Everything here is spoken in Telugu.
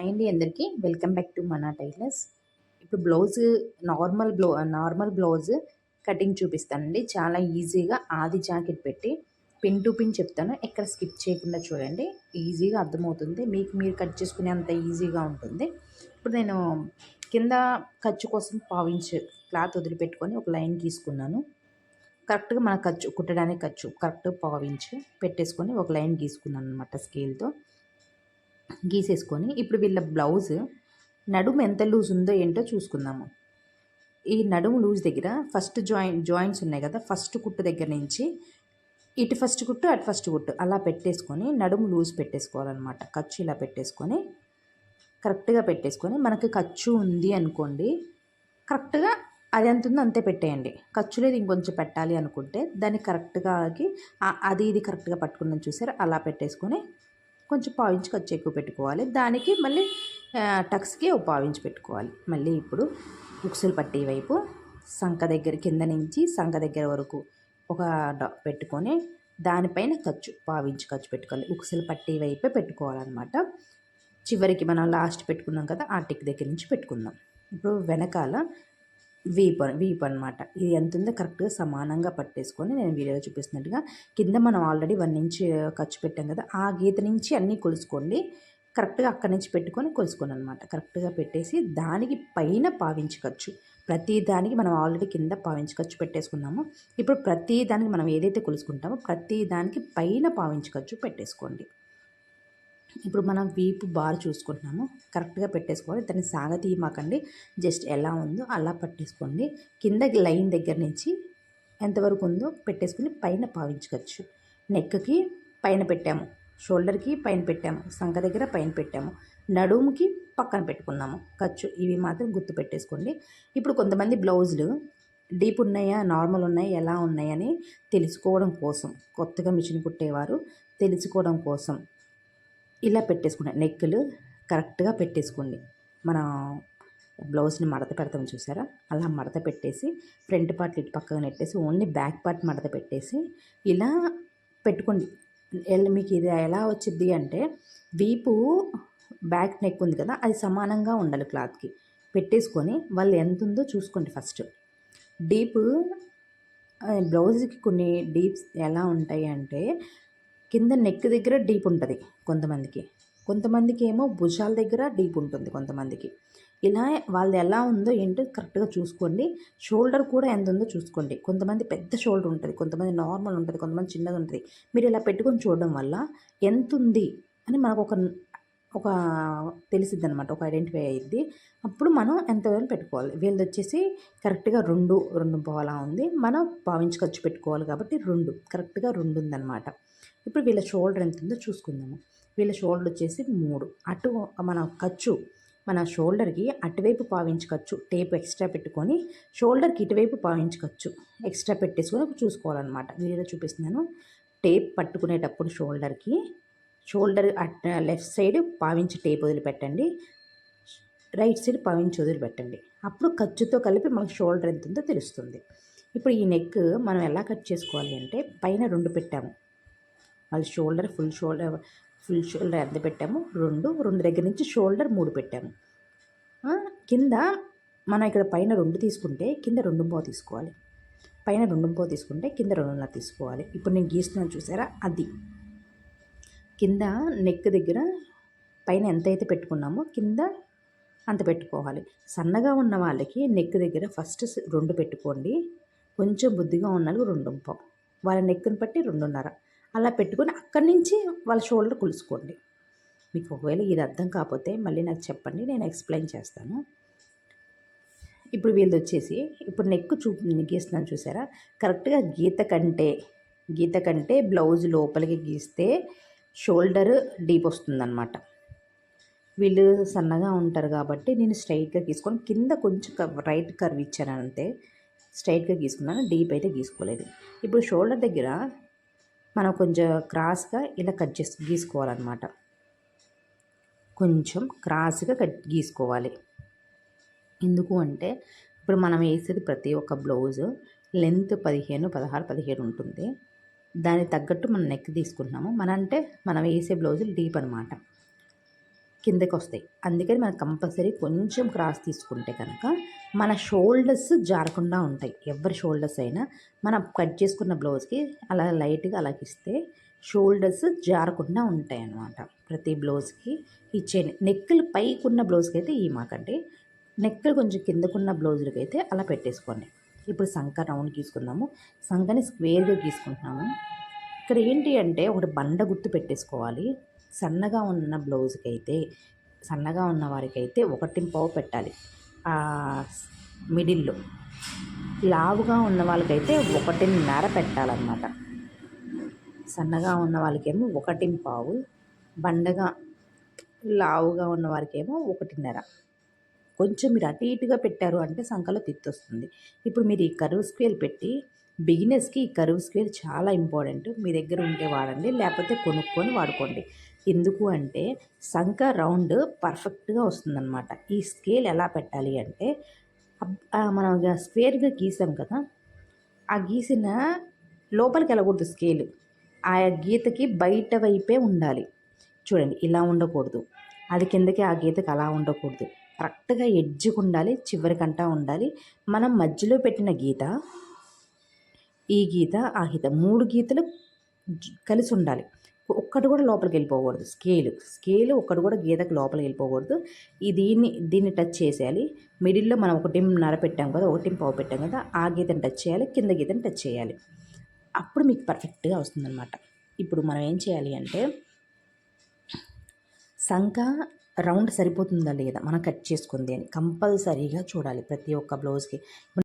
అండి అందరికీ. వెల్కమ్ బ్యాక్ టు మనా టైలర్స్. ఇప్పుడు blouse normal blouse normal blouse cutting చూపిస్తానండి. చాలా ఈజీగా ఆది జాకెట్ పెట్టి పిన్ టు పిన్ చెప్తాను. ఎక్కడ స్కిప్ చేయకుండా చూడండి. ఈజీగా అర్థమవుతుంది. మీకు మీరు కట్ చేసుకునే అంత ఈజీగా ఉంటుంది. ఇప్పుడు నేను కింద ఖర్చు కోసం పావించు క్లాత్ వదిలిపెట్టుకొని ఒక లైన్ గీసుకున్నాను. కరెక్ట్గా మన ఖర్చు కుట్టడానికి ఖర్చు కరెక్ట్ పావించి పెట్టేసుకొని ఒక లైన్ గీసుకున్నాను అనమాట స్కేల్తో. గీసేసుకొని ఇప్పుడు వీళ్ళ బ్లౌజ్ నడుము ఎంత లూజ్ ఉందో ఏంటో చూసుకుందాము. ఈ నడుము లూజ్ దగ్గర ఫస్ట్ జాయింట్ జాయింట్స్ ఉన్నాయి కదా ఫస్ట్ కుట్టు దగ్గర నుంచి ఇటు ఫస్ట్ కుట్టు అటు ఫస్ట్ కుట్టు అలా పెట్టేసుకొని నడుము లూజ్ పెట్టేసుకోవాలన్నమాట. ఖర్చు ఇలా పెట్టేసుకొని కరెక్ట్గా పెట్టేసుకొని మనకి ఖర్చు ఉంది అనుకోండి కరెక్ట్గా అది ఎంత ఉందో అంతే పెట్టేయండి. ఖర్చు లేదు ఇంకొంచెం పెట్టాలి అనుకుంటే దాన్ని కరెక్ట్గా అది ఇది కరెక్ట్గా పట్టుకున్నాను చూసారు అలా పెట్టేసుకొని కొంచెం పావించి ఖర్చు ఎక్కువ పెట్టుకోవాలి. దానికి మళ్ళీ టక్స్కి ఒక పావించి పెట్టుకోవాలి. మళ్ళీ ఇప్పుడు ఉక్సులు పట్టే వైపు సంఖ దగ్గర కింద నుంచి సంఖ దగ్గర వరకు ఒక పెట్టుకొని దానిపైన ఖర్చు పావించి ఖర్చు పెట్టుకోవాలి. ఉక్సులు పట్టే వైపే పెట్టుకోవాలన్నమాట. చివరికి మనం లాస్ట్ పెట్టుకున్నాం కదా ఆ టిక్ దగ్గర నుంచి పెట్టుకుందాం. ఇప్పుడు వెనకాల వీప్ వీప్ అనమాట ఇది ఎంత ఉందో కరెక్ట్గా సమానంగా పట్టేసుకొని నేను వీడియోలో చూపిస్తున్నట్టుగా కింద మనం ఆల్రెడీ వన్ ఇంచ్ ఖర్చు పెట్టాం కదా ఆ గీత నుంచి అన్నీ కొలుసుకోండి. కరెక్ట్గా అక్కడి నుంచి పెట్టుకొని కొలుసుకోండి అనమాట కరెక్ట్గా పెట్టేసి దానికి పైన పావించి ఖర్చు. ప్రతి దానికి మనం ఆల్రెడీ కింద పావించి ఖర్చు పెట్టేసుకున్నాము. ఇప్పుడు ప్రతి దానికి మనం ఏదైతే కొలుసుకుంటామో ప్రతి దానికి పైన పావించి ఖర్చు పెట్టేసుకోండి. ఇప్పుడు మనం వీపు బార్ చూసుకుంటున్నాము. కరెక్ట్గా పెట్టేసుకోవాలి. దాన్ని సాగతీయమాకండి. జస్ట్ ఎలా ఉందో అలా పట్టేసుకోండి. కింద లైన్ దగ్గర నుంచి ఎంతవరకు ఉందో పెట్టేసుకుని పైన పావించుకోవచ్చు. నెక్కి పైన పెట్టాము. షోల్డర్కి పైన పెట్టాము. సంఖ దగ్గర పైన పెట్టాము. నడుముకి పక్కన పెట్టుకున్నాము. ఖర్చు ఇవి మాత్రం గుర్తు పెట్టేసుకోండి. ఇప్పుడు కొంతమంది బ్లౌజులు డీప్ ఉన్నాయా నార్మల్ ఉన్నాయా ఎలా ఉన్నాయని తెలుసుకోవడం కోసం కొత్తగా మిషన్ కుట్టేవారు తెలుసుకోవడం కోసం ఇలా పెట్టేసుకుంటే. నెక్కులు కరెక్ట్గా పెట్టేసుకోండి. మన బ్లౌజ్ని మడత పెడతాం చూసారా? అలా మడత పెట్టేసి ఫ్రంట్ పార్ట్ ఇటు పక్కన నెట్టేసి ఓన్లీ బ్యాక్ పార్ట్ మడత పెట్టేసి ఇలా పెట్టుకోండి. మీకు ఇది ఎలా వచ్చింది అంటే వీపు బ్యాక్ నెక్ ఉంది కదా అది సమానంగా ఉండాలి క్లాత్కి. పెట్టేసుకొని వాళ్ళు ఎంత ఉందో చూసుకోండి ఫస్ట్. డీప్ బ్లౌజ్కి కొన్ని డీప్స్ ఎలా ఉంటాయి అంటే కింద నెక్ దగ్గర డీప్ ఉంటుంది కొంతమందికి. కొంతమందికి ఏమో భుజాల దగ్గర డీప్ ఉంటుంది కొంతమందికి. ఇలా వాళ్ళది ఎలా ఉందో ఏంటో కరెక్ట్గా చూసుకోండి. షోల్డర్ కూడా ఎంత ఉందో చూసుకోండి. కొంతమంది పెద్ద షోల్డర్ ఉంటుంది కొంతమంది నార్మల్ ఉంటుంది కొంతమంది చిన్నది ఉంటుంది. మీరు ఇలా పెట్టుకొని చూడడం వల్ల ఎంత ఉంది అని మనకు ఒక ఒక తెలిసిద్ది అనమాట ఒక ఐడెంటిఫై అయ్యిద్ది అప్పుడు మనం ఎంత పెట్టుకోవాలి. వీళ్ళది వచ్చేసి కరెక్ట్గా రెండు రెండు పోలా ఉంది. మనం భావించి ఖర్చు పెట్టుకోవాలి కాబట్టి రెండు కరెక్ట్గా రెండు ఉందన్నమాట ఇప్పుడు వీళ్ళ షోల్డర్ ఎంత ఉందో చూసుకుందాము. వీళ్ళ షోల్డర్ వచ్చేసి మూడు. అటు మన ఖర్చు మన షోల్డర్కి అటువైపు పావించవచ్చు టేప్ ఎక్స్ట్రా పెట్టుకొని షోల్డర్కి ఇటువైపు పావించవచ్చు ఎక్స్ట్రా పెట్టేసుకొని చూసుకోవాలన్నమాట. వీడియోలో చూపిస్తున్నాను. టేప్ పట్టుకునేటప్పుడు షోల్డర్కి షోల్డర్ లెఫ్ట్ సైడ్ పావించి టేప్ వదిలిపెట్టండి. రైట్ సైడ్ పావించి వదిలిపెట్టండి. అప్పుడు ఖర్చుతో కలిపి మనకు షోల్డర్ ఎంత ఉందో తెలుస్తుంది. ఇప్పుడు ఈ నెక్ మనం ఎలా కట్ చేసుకోవాలి అంటే పైన రెండు పెట్టాము. మళ్ళీ shoulder full shoulder full shoulder ఎంత పెట్టాము? రెండు. రెండు దగ్గర నుంచి షోల్డర్ మూడు పెట్టాము. కింద మనం ఇక్కడ పైన రెండు తీసుకుంటే కింద రెండు పో తీసుకోవాలి. పైన రెండు పో తీసుకుంటే కింద రెండున్నర తీసుకోవాలి. ఇప్పుడు నేను గీస్తున్నాను చూసారా? అది. కింద నెక్ దగ్గర పైన ఎంతైతే పెట్టుకున్నామో కింద అంత పెట్టుకోవాలి. సన్నగా ఉన్న వాళ్ళకి నెక్ దగ్గర ఫస్ట్ రెండు పెట్టుకోండి. కొంచెం బుద్ధిగా ఉన్న రెండు పావు. వాళ్ళ నెక్ని బట్టి రెండున్నర. అలా పెట్టుకొని అక్కడి నుంచి వాళ్ళ షోల్డర్ కొలుసుకోండి. మీకు ఒకవేళ ఇది అర్థం కాకపోతే మళ్ళీ నాకు చెప్పండి నేను ఎక్స్ప్లెయిన్ చేస్తాను. ఇప్పుడు వీళ్ళది వచ్చేసి ఇప్పుడు నెక్ చూ గీస్తున్నాను చూసారా? కరెక్ట్గా గీత కంటే గీత కంటే బ్లౌజ్ లోపలికి గీస్తే షోల్డర్ డీప్ వస్తుందన్నమాట. వీళ్ళు సన్నగా ఉంటారు కాబట్టి నేను స్ట్రైట్గా గీసుకొని కింద కొంచెం రైట్ కర్వ్ ఇచ్చాను అంతే. స్ట్రైట్గా గీసుకున్నాను డీప్ అయితే గీసుకోలేదు. ఇప్పుడు షోల్డర్ దగ్గర మనం కొంచెం క్రాస్గా ఇలా కట్ చేసి గీసుకోవాలన్నమాట. కొంచెం క్రాస్గా కట్ గీసుకోవాలి. ఎందుకు అంటే ఇప్పుడు మనం వేసేది ప్రతి ఒక్క బ్లౌజ్ లెంత్ పదిహేను పదహారు పదిహేడు ఉంటుంది. దానికి తగ్గట్టు మనం నెక్ తీసుకుంటున్నాము. మన అంటే మనం వేసే బ్లౌజులు డీప్ అనమాట కిందకి వస్తాయి అందుకని మనం కంపల్సరీ కొంచెం క్రాస్ తీసుకుంటే కనుక మన షోల్డర్స్ జారకుండా ఉంటాయి. ఎవరి షోల్డర్స్ అయినా మనం కట్ చేసుకున్న బ్లౌజ్కి అలా లైట్గా అలాగిస్తే షోల్డర్స్ జారకుండా ఉంటాయి అన్నమాట ప్రతి బ్లౌజ్కి ఇచ్చేయండి నెక్కులు పైకి ఉన్న బ్లౌజ్కి అయితే ఈ మాకండి నెక్కులు కొంచెం కిందకున్న బ్లౌజులకి అయితే అలా పెట్టేసుకోండి. ఇప్పుడు సంక రౌండ్ గీసుకుందాము. సంకని స్క్వేర్గా గీసుకుంటున్నాము. ఇక్కడ ఏంటి అంటే ఒకటి బండ గుర్తు పెట్టేసుకోవాలి. సన్నగా ఉన్న బ్లౌజ్కి అయితే సన్నగా ఉన్న వారికైతే ఒకటి పావు పెట్టాలి మిడిల్లో. లావుగా ఉన్న వాళ్ళకైతే ఒకటిన్నర పెట్టాలన్నమాట. సన్నగా ఉన్న వాళ్ళకేమో ఒకటి పావు బండగా లావుగా ఉన్న వారికేమో ఒకటిన్నర. కొంచెం మీరు అటు ఇటుగా పెట్టారు అంటే సంఖలో తిత్తొస్తుంది. ఇప్పుడు మీరు ఈ కరువు స్క్వేర్ పెట్టి బిగినర్స్కి ఈ కరువు స్క్వేర్ చాలా ఇంపార్టెంట్. మీ దగ్గర ఉంటే వాడండి లేకపోతే కొనుక్కొని వాడుకోండి. ఎందుకు అంటే సంఖ రౌండ్ పర్ఫెక్ట్గా వస్తుందన్నమాట. ఈ స్కేల్ ఎలా పెట్టాలి అంటే మనం స్క్వేర్గా గీసాం కదా ఆ గీసిన లోపలికి వెళ్ళకూడదు స్కేల్. ఆ గీతకి బయట వైపే ఉండాలి. చూడండి ఇలా ఉండకూడదు. అది కిందకి ఆ గీతకి అలా ఉండకూడదు. కరెక్ట్గా ఎడ్జ్కి ఉండాలి చివరికంటా ఉండాలి. మనం మధ్యలో పెట్టిన గీత ఈ గీత ఆ గీత మూడు గీతలు కలిసి ఉండాలి. ఒక్కటి కూడా లోపలికి వెళ్ళిపోకూడదు. స్కేల్. స్కేల్ ఒక్కటి కూడా గీతకు లోపలికి వెళ్ళిపోకూడదు. ఈ దీన్ని దీన్ని టచ్ చేసేయాలి. మిడిల్లో మనం ఒకటిన్నర పెట్టాం కదా ఒకటి పావు పెట్టాం కదా ఆ గీతను టచ్ చేయాలి కింద గీతను టచ్ చేయాలి. అప్పుడు మీకు పర్ఫెక్ట్గా వస్తుందన్నమాట. ఇప్పుడు మనం ఏం చేయాలి అంటే సంఖ రౌండ్ సరిపోతుందా లేదా మనం కట్ చేసుకుంది అని కంపల్సరీగా చూడాలి ప్రతి ఒక్క బ్లౌజ్కి.